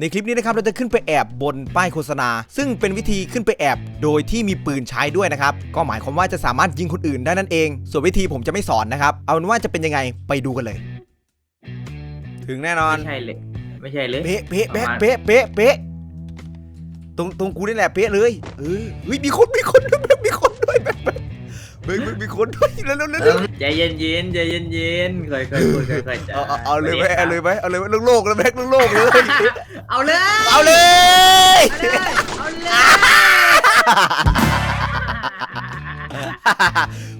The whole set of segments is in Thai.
ในคลิปนี้นะครับเราจะขึ้นไปแอบบนป้ายโฆษณา ซึ่งเป็นวิธีขึ้นไปแอบ โดยที่มีปืนใช้ด้วยนะครับ ก็หมายความว่าจะสามารถยิงคนอื่นได้นั่นเอง ส่วนวิธีผมจะไม่สอนนะครับ เอาเป็นว่าจะเป็นยังไงไปดูกันเลย ถึงแน่นอน ไม่ใช่เลย ไม่ใช่เลยเป๊ะเป๊ะแบ๊ะเป๊ะเป๊ะเป๊ะตรงตรงกูนี่แหละเป๊ะเลยเออเฮ้ยมีคนมีคนด้วยแบ๊ะมีคนด้วยแบ๊ะแบ๊ะเฮ้ยมีคนด้วยเร็วเร็วเร็วเร็วใจเย็นเย็นๆใจเย็นเย็นๆค่อยๆพูดค่อยๆจาเอาเอาเอาเลยไหมเอาเลยไหมเอาเลยไหมโลกๆเลยแบ๊ะโลกๆเลย เอาเลยเอาเลย เอาเลย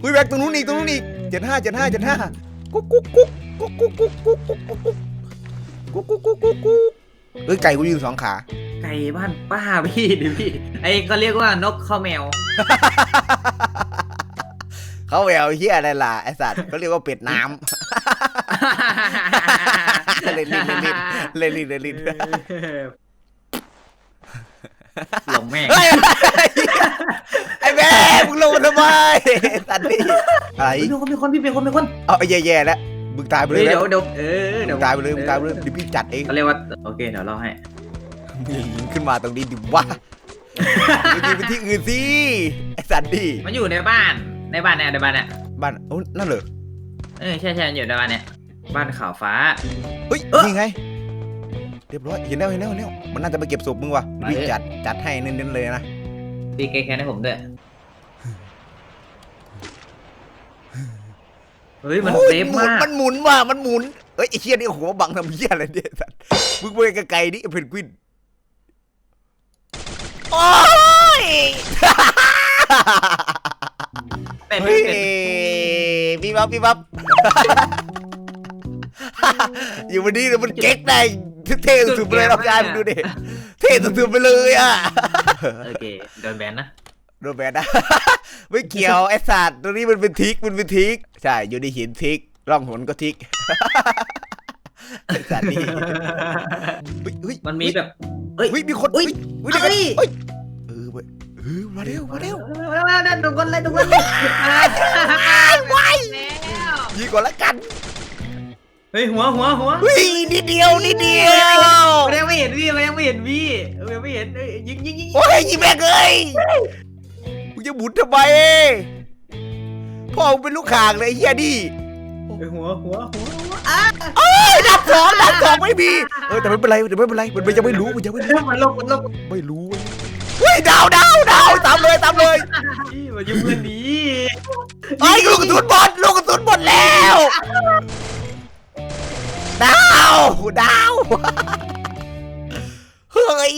คุยแบกตรงนู้นอีกตรงนู้นอีกเจ็ดห้าเจ็ดห้าเจ็ดห้ากุ๊กกุ๊กกุ๊กกุ๊กกุ๊กกุ๊กกุ๊กกุ๊กกุ๊กกุ๊กกุ๊กกุ๊กกุ๊กกุ๊กเอ้ยไก่กูยืนสองขาไก่บ้านป้าพี่ดิพี่ไอ้ก็เรียกว่านกข้าวแมว เขาแววเฮียอะไรล่ะไอสัตว์เขาเรียกว่าเป็ดน้ำเล่นลิ้นเล่นลิ้นเล่นลิ้นเล่นลิ้นหลงแม่งเฮ้ยไอ้แม่มึงลงมาทำไมไอ้สัตว์นี่อะไรเฮ้ยมีคนมีคนพี่เป็นคนเป็นคนเอาไอ้แย่ๆแล้วมึงตายไปเลเฮ้ยยนะเดี๋ยวเดี๋ยวเออมึเดี๋ยวงตายไปเลยมึงตายไปเลยเดี๋ยวพี่จัดเองเขาเรียกว่าโอเคเดี๋ยวเราให้มึงยิงขึ้นมาตรงนี้ดิวะมึงยิงไปที่อื่นสิไอ้สัตว์ดิมันอยู่ในบ้าน ในบ้านเนี่ยในบ้านเนี่ยบ้านโอ้นั่นเหรอเออใช่ใช่อยู่ในบ้านเนี่ยบ้านขาวฟ้าเฮ้ยเอ้อนี่ไง เรียบร้อยเห็นแล้วเห็นแล้วเห็นแล้วมันน่าจะไปเก็บศพมึงว่ะมาพี่เถอะจัดจัดให้เน้นๆเลยนะตีแกแค้นให้ผมด้วยเฮ้ยมันโอ้เซฟหมุนมากมันหมุนว่ะมันหมุนเอ้ยไอ้เชี่ยนี่โอ้โหบังทำเชี่ยอะไรเนี่ยสัตว์มึงไปไกลๆนี่เพนกวินโอ้ย เป็นเฮ้ยเป็นพี่บ๊อบพี่บ๊อบอยู่วันนี้เดี๋ยวมันเก๊กได้เท่สุดๆไปเลยเรากายมึงดูดิเท่สุดๆไปเลยอะโอเคโดนแบนนะโดนแบนนะไม่เกี่ยวไอ้สัตว์ตรงนี้มันเป็นทิกมันเป็นทิกใช่อยู่ในหินทิกร่องหนก็ทิกไอ้สัตว์นี่เฮ้ยเฮ้ยมันมีแบบเฮ้ยเฮ้ยมีคนเฮ้เฮ้ยยเฮ้ย เดี๋ยวก่อนเฮ้ยเฮ้ยเออเว้ยเออมาเร็วมาเร็วมามามาทุกคนเลยทุกคนเลยไว้แล้วยิงก่อนละกันเฮ้ยหัวหัวหัวเฮ้ยนิดเดียวนิดเดียวมันยังไม่เห็นพี่มันยังไม่เห็นพี่มันยังไม่เห็นเอ้ยยิงยิงยิงโอ้ยยิงแม่งเลยมึงจะหมุนทำไมพ่อมึงเป็นลูกข่างเลยไอ้เฮียดิเฮ้ยหัวหัวหัวหัวเอ้ยดับสองดับสองไม่มีเออแต่ไม่เป็นไรเดี๋ยวไม่เป็นไรมันยังไม่รู้มันยังไม่รู้มันลงมันลงไม่รู้เว้ ยเฮ้ยดาวดาวดาวตามเลยตามเลยพี่มันยังเพื่อนดีไอ้ยลูกกระสุนหมดลูกกระสุนหมดแล้วดาวดาวเฮ้ย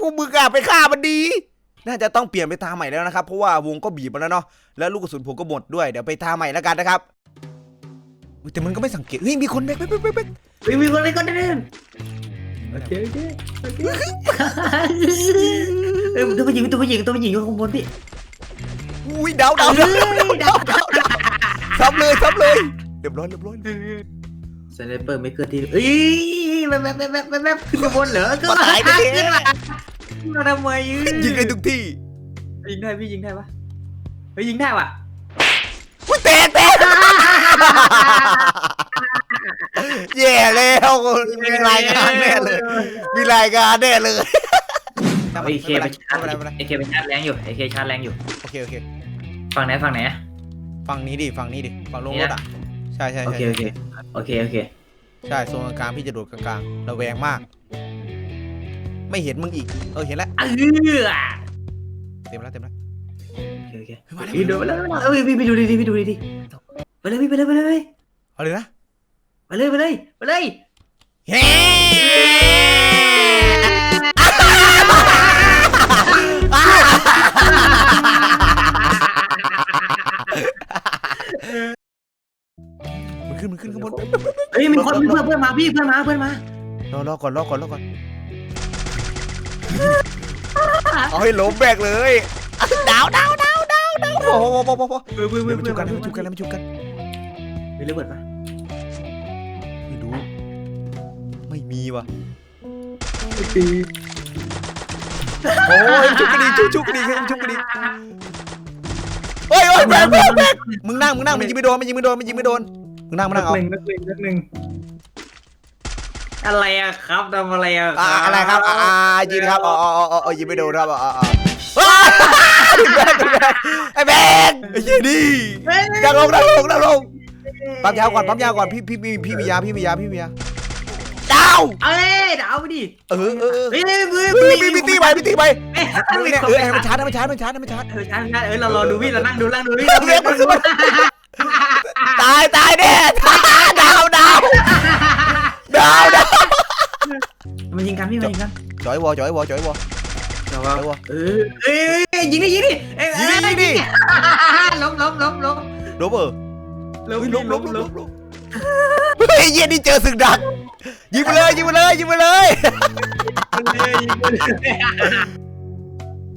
พวกมึงอะไปฆ่ามันดี น่าจะต้องเปลี่ยนไปทางใหม่แล้วนะครับ เพราะว่าวงก็บีบมาแล้วเนาะแล้วลูกกระสุนผมก็หมดด้วยเดี๋ยวไปทางใหม่แล้วกันนะครับอุ๊ยแต่มันก็ไม่สังเกตเฮ้ยมีคนแบกแบกแบกแบกแบกเฮ้ยมีคนมีคนเดิน โอเคโอเคโอเคเอ้ยตัวผู้หญิงตัวผู้หญิงตัวผู้หญิงอยู่ข้างบนพี่อุ้ยดาวดาวดาวดาวดาวดาวซ้ำเลยซ้ำเลยเรียบร้อยเรียบร้อยสไนเปอร์ไม่เกิดที่เอ้ยแมบแมบแมบแมบแมบขึ้นมาบนเหรอก็มาตายไปขึ้นเถมาอะขึ้นมาทำไมยิงได้ทุกที่ยิงได้พี่ยิงได้ปะเฮ้ยยิงได้ว่ะอุ้ยเตะเตะ แย่แล้วมีรายงานแน่เลย มีรายงานแน่เลยไอเคไปชาร์จไม่เป็นไรไม่เป็นไรไอเคไปชาร์จแรงอยู่ไอเคชาร์จแรงอยู่โอเคโอเคฝั่งไหนฝั่งไหนฝั่งนี้ดิฝั่งนี้ดิฝั่งลงเนี่รยถอะใช่ใช่โอใช่เคโอเคโอเคโอเคใช่โซนกลางๆพี่จะโดดกลางๆระแวงมาก ไม่เห็นมึงอีกเออเห็นแล้วเออเต็มแล้วเต็มแล้วโอเคโอเคเฮ้ยมาแล้วพี่ดูไปเลยเอ้ยพี่ไปดูดิพี่ดูดิไปเลยพี่ไปเลยไปเลยเอาเลยนะ ไปเลยไปเลยไปเลยเฮ้มันขึ้นมันขึ้นข้างบนเฮ้ยมีคนมีเพื่อนเพื่อนมาพี่เพื่อนมาเพื่อนมารอรอก่อนรอก่อนรอก่อนเอาให้ล้มแบกเลยดาวดาวดาวดาวดาวโอ้โหโอ้โหโอ้โหเพื่อนเพื่อนเดี๋เพื่ยอวนมันเพื่จุอกนกันแล้วมันจุกกันแล้วมันจุกกันมีระเบิดปะ ไม่รู้ ไม่มีว่ะโอ้ยมันจุกกันดีจุกจุกกันดีมันจุกกันดีเฮ้ยเฮ้ยแบกแบกแบกมึงนั่งมึงนั่งมันยิงไม่โดนมันยิงไม่โดนมันยิงไม่โดนมึงนั่งมึงนั่งเอาหนึ่งนักหนึ่งนักหนึ่งอะไรอะครับทำอะไรอะอ่าอะไรครับอ่าอ่ายิงนะครับอ๋ออ๋ออ๋ออ๋อยิงไม่โดนครับอ๋ออ๋ออ๋อว้ายแบงค์ไอ้แบงค์ไอ้เหี้ยดิดังลงดังลงดังลง ปั๊มยาก่อนปั๊มยาก่อนพี่พี่พี่พี่มียาพี่มียาพี่มียาดาวเอ้ยดาวไปดิเออเออเออเฮ้ยเฮ้ยเฮ้ยเฮ้ยพี่พี่ตีไปพี่ตีไปเอ้ยเออเนี่ยเออให้มันชาร์จให้มันชาร์จให้มันชาร์จให้มันชาร์จเออใช่ใช่เออเรารอดูพี่เรานั่งดูนั่งดูพี่เรียกมันขึ้นมาตายตายแน่ดาวดาวดาวดาวมันยิงกันพี่มันยิงกันจอยวอจอยวอจอยวอเราว่าเออเอ้ยยิงดิยิงดิเอ้ยยิงดิยิงดิล้มล้มล้มล้มลบเออล้ม เฮ้ยลล้บมลล้บมลล้บมลบเฮ้ยเหี้ย็นนี่เจอศึกดักยิงไปเลยยิงไปเลยยิงไปเลย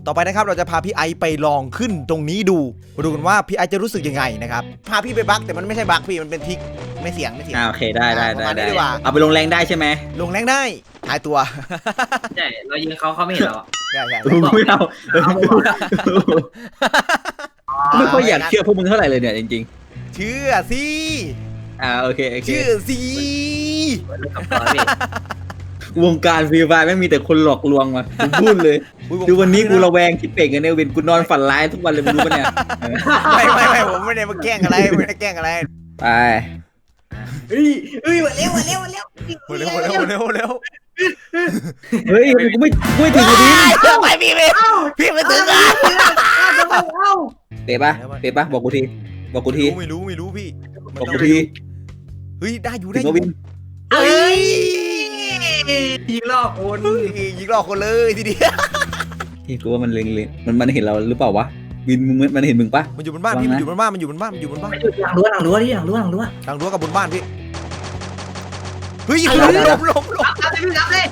ต่อไปนะครับเราจะพาพี่ไอซ์ไปลองขึ้นตรงนี้ดูมาดูกันว่าพี่ไอซ์จะรู้สึกยังไงนะครับพาพี่ไปบักแต่มันไม่ใช่บักพี่มันเป็นทิกไม่เสียงไม่เสียง อ่าโอเคได้ได้ประได้มาณนี้ได้ดีกว่า เอาไปลงแรงได้ใช่ไหมลงแรงได้หายตัวใช่เรายิงเขาเขาไม่เห็นเราใช่ใช่เออไม่เอาเออไม่ค่อยอยากเชื่อพวกมึงเท่าไหร่เลยเนี่ยจริง เชื่อสิๆอ่าโอเคโอเคเชื่อสิกับเราพี่วงการฟรีไฟไม่งมีแต่คนหลอกลวงมากูพูดเลยอุ๊ยผมคือวันนี้กูระแวงที่เป่งกันเนี่ยเวนกูนอนฝันร้ายทุกวันเลยมึงรู้ปะเนี่ยเออไม่ไม่ไม่ผมไม่ได้มาแกล้งอะไรไม่ได้แกล้งอะไรไปเฮ้ยเฮ้ยมาเร็วมาเร็วมาเร็วเร็วเร็วเร็วเร็วเฮ้ยกูไม่กูไม่ถึงนาทีไปพี่พี่พี่ไม่ถึงอะเตะปะเตะปะบอกกูที บอกกูทีไม่รู้ไม่รู้พี่บอกกูทีเฮ้ยได้อยู่ถึได้งอก็ยู่วินเฮ้ยยิงลอกคนยิงหลอกคนเลยทีเดียวที่กูว่ามันเล็งเลยมันมันเห็นเราหรือเปล่าวะวินมึงมันเห็นมึงปะ มันอยู่บนบ้านพี่มันอยู่บนบ้านมันอยู่บนบ้านมันอยู่บนบ้านไม่หยุดหลังรั้วหลังรั้วดิหลังรั้วหลังรั้วทางรั้วกับบนบ้านพี่เฮ้ยล้มล้มล้มล้มรับเลยพี่รับเลย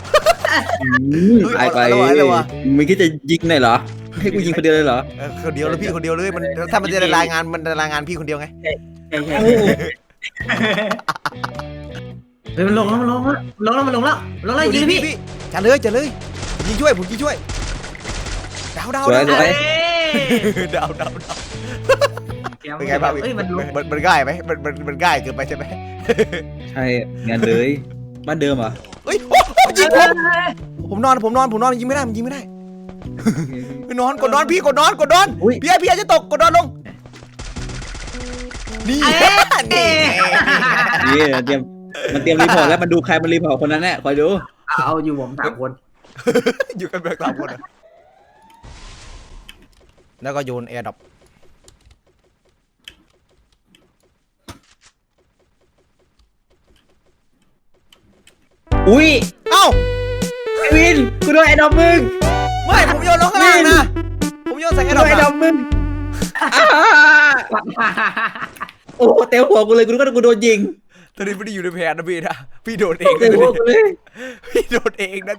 อืมเฮ้ยตายไปเอาเอาเอาเอามึงคิดจะยิงหน่อยเหรอ ให้กูยิงคนเดียวเลยเหรอเออคนเดียวเลยพี่คนเดียวเลยมันถ้ามันจะรายงานมันจะรายงานพี่คนเดียวไงใช่ใช่เฮ้ยมันลงแล้วมันลงแล้วลงแล้วมันลงแล้วลงแล้วยิงพี่พี่จัดเลยจัดเลยผมยิงช่วยผมยิงช่วยดาวดาวสวยสดาววย ดาวดาวดาวเป็นไงบ้างพี่เฮ้ยมันลงมันมันง่ายไหมมันมันมันง่ายเกินไปใช่ไหมใช่งานเลยบ้านเดิมเหรอเฮ้ยโอ้โหยิงผมผมนอนผมนอนผมนอนยิงไม่ได้มันยิงไม่ได้ นอนกดนอนพี่กดนอนกดนอนอุ้ยพี่ไอพี่ไอจะตกกดนอนลงนี่ นี่นี่เตรียมมันเตรียมรีพอร์ตแล้วมันดูใครมันรีพอร์ตคนนั้นแน่คอยดูเอาอยู่ผมสามคนอยู่กันแบบสามคนอะแล้วก็โยนแอร์ดรอปอุ้ยเอ้า ไอวินกูโดนไอ้ดอกมึง ไม่ผมโยนลงข้างล่างนะ ผมโยนใส่แอกูร์โดดรอนปไอ้ดอนะกมึงอ่าโอ้โหเต็มหัวกูเลยกูนึกว่ากูโดนยิงตอนนี้ไม่ได้อยู่ในแผนนะพี่นะพี่โดนเองเต็มหัวกูเลยพี่โดนเองนะ